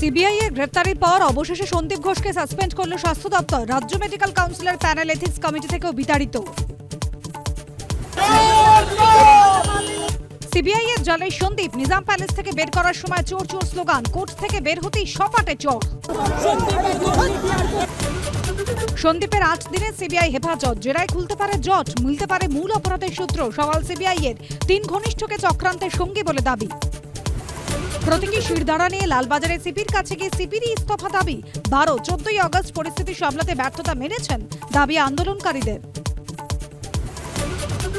CBI এর গ্রেপ্তারির পর অবশেষে সন্দীপ ঘোষকে সাসপেন্ড করল স্বাস্থ্য দপ্তর। রাজ্য মেডিকেল কাউন্সিলের প্যানেল এথিক্স কমিটি থেকেও বিতাড়িত। সিবিআই এর জলে সন্দীপ, নিজাম প্যালেস থেকে বের করার সময় চোর চোর স্লোগান, কোর্ট থেকে বের হতেই সপাটে চোর। সন্দীপের আট দিনে সিবিআই হেফাজত, জেরায় খুলতে পারে জট, মিলতে পারে মূল অপরাধের সূত্র, সওয়াল সিবিআই এর। তিন ঘনিষ্ঠকে চক্রান্তের সঙ্গী বলে দাবি। প্রতীকী শিরদাঁড়া নিয়ে লালবাজারে সিপির কাছে গিয়ে সিপিরই ইস্তফা দাবি। বারো, চোদ্দই আগস্ট পরিস্থিতি সামলাতে ব্যর্থতা মেনেছেন দাবি আন্দোলনকারীদের।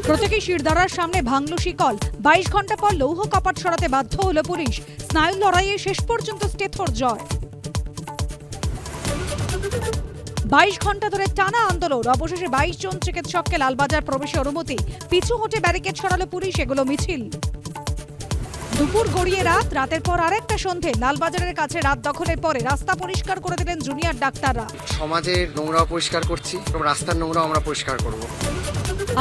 প্রতীকী শিরদাঁড়ার সামনে ভাঙল শিকল। বাইশ ঘণ্টা পর লৌহ কপাট সরাতে বাধ্য হল পুলিশ। স্নায়ু লড়াইয়ে শেষ পর্যন্ত স্টেথর জয়। বাইশ ঘণ্টা ধরে টানা আন্দোলন। অবশেষে বাইশ জন চিকিৎসককে লালবাজার প্রবেশে অনুমতি। পিছু হটে ব্যারিকেড সরালো পুলিশ, এগুলো মিছিল। দুপুর গড়িয়ে রাত রাতের পর আরেকটা সন্ধে। লালবাজারের কাছে রাত দখলের পরে রাস্তা পরিষ্কার করে দিলেন জুনিয়র ডাক্তাররা। সমাজের নোংরাও পরিষ্কার করছি এবং রাস্তার নোংরাও আমরা পরিষ্কার করব।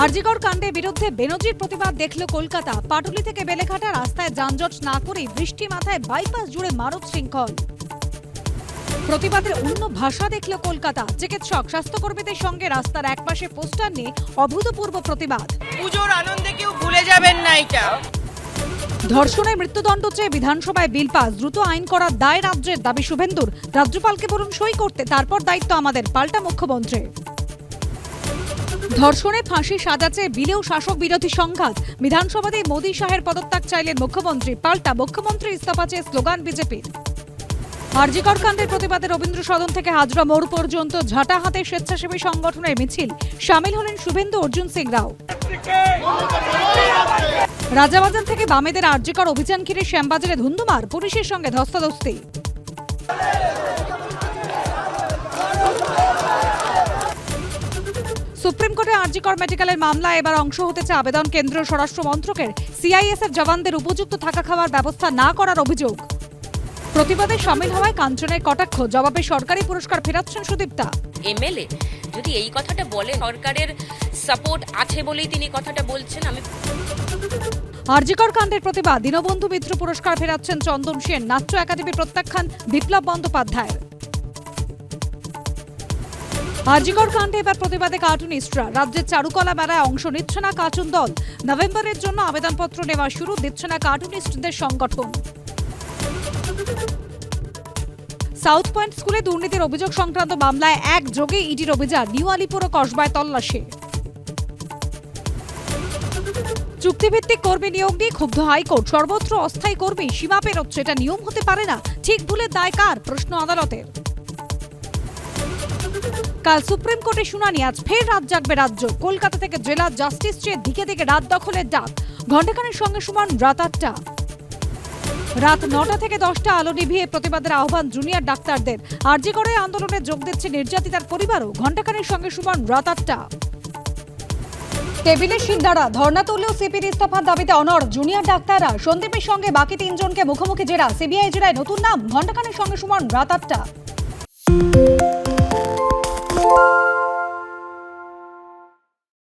আরজিকর কাণ্ডের বিরুদ্ধে বেনজির প্রতিবাদ দেখল কলকাতা। পাটুলি থেকে বেলেঘাটা রাস্তায় যানজট না করেই বৃষ্টি মাথায় বাইপাস জুড়ে মানব শৃঙ্খল। প্রতিবাদের অন্য ভাষা দেখল কলকাতা। চিকিৎসক স্বাস্থ্যকর্মীদের সঙ্গে রাস্তার একপাশে পোস্টার নিয়ে অভূতপূর্ব প্রতিবাদ। পুজোর আনন্দে কেউ ভুলে যাবেন না এটা। ধর্ষণের মৃত্যুদণ্ড চেয়ে বিধানসভায় বিল পাস। দ্রুত আইন করার দায় রাজ্যের দাবি শুভেন্দুর। রাজ্যপালকে বলুন সই করতে, তারপর দায়িত্ব আমাদের, পাল্টা মুখ্যমন্ত্রী ধর্ষণে ফাঁসি সাজা চেয়ে বিলেও শাসক বিরোধী সংঘাত। বিধানসভাতেই মোদী শাহের পদত্যাগ চাইলেন মুখ্যমন্ত্রী, পাল্টা মুখ্যমন্ত্রী ইস্তফা চেয়ে স্লোগান বিজেপির। আরজিকর কাণ্ডের প্রতিবাদে রবীন্দ্র সদন থেকে হাজরা মোড় পর্যন্ত ঝাঁটা হাতে স্বেচ্ছাসেবী সংগঠনের মিছিল। সামিল হলেন শুভেন্দু অর্জুন সিং রাও। রাজাবাজার থেকে বামেদের আর্যিকর অভিযান ঘিরে শ্যামবাজারে ধুন্ধুমার, পুলিশের সঙ্গে ধস্তাধস্তি। সুপ্রিম কোর্টে আরজিকর মেডিকেলের মামলায় এবার অংশ হতে চায় আবেদন কেন্দ্রীয় স্বরাষ্ট্র মন্ত্রকের। সিআইএসএফ জওয়ানদের উপযুক্ত থাকা খাওয়ার ব্যবস্থা না করার অভিযোগ। প্রতিবাদে সামিল হওয়ায় কাঞ্চনের কটাক্ষ, জবাবে সরকারি পুরস্কার ফেরাচ্ছেন সুদীপ্তা। এমএলএ। যদি এই কথাটা বলে সরকারের সাপোর্ট আছে বলেই তিনি কথাটা বলছেন, আমি আরজিকর কাণ্ডের প্রতিবাদ, দীনবন্ধু মিত্র পুরস্কার ফেরাচ্ছেন চন্দন সেন, নাট্য একাডেমি প্রত্যাখ্যান বিপ্লব বন্দ্যোপাধ্যায় আরজিকর কাণ্ডে এবার প্রতিবাদে কার্টুনিস্টরা, রাজ্যের চারুকলা মেলায় অংশ নিচ্ছে না কার্টুন দল। নভেম্বরের জন্য আবেদনপত্র নেওয়া শুরু, দিচ্ছে না কার্টুনিস্টদের সংগঠন। সাউথ পয়েন্ট স্কুলে দুর্নীতির অভিযোগ সংক্রান্ত মামলায় এক যোগে ইডির অভিযান, নিউ আলিপুর ও কসবায় তল্লাশি। চুক্তিভিত্তিক কর্মী নিয়োগ নিয়ে ক্ষুব্ধ হাইকোর্ট। সর্বত্র অস্থায়ী কর্মী সীমা পেরোচ্ছে এটা নিয়ম হতে পারে না। ঠিক ভুলের দায় কার? প্রশ্ন আদালতের। কাল সুপ্রিম কোর্টে শুনানি, আজ ফের রাত জাগবে রাজ্য। কলকাতা থেকে জেলা জাস্টিস চেয়ে দিকে দিকে রাত দখলের ডাক। ঘণ্টাখানের সঙ্গে সমান রাত আটটা। রাত নটা থেকে দশটা আলো নিভিয়ে প্রতিবাদের আহ্বান জুনিয়র ডাক্তারদের। আরজি করে আন্দোলনে যোগ দিচ্ছে নির্যাতিতার পরিবারও। ঘণ্টাখানের সঙ্গে সমান রাত আটটা। টেবিলের সিন্দারা ধর্না তুললেও সিপির ইস্তফার দাবিতে অনর জুনিয়র ডাক্তাররা, সন্দীপের সঙ্গে বাকি তিনজনকে মুখোমুখি জেরা। সিবিআই জেরায় নতুন নাম। ঘণ্টাখানের সঙ্গে সমান রাত আটটা।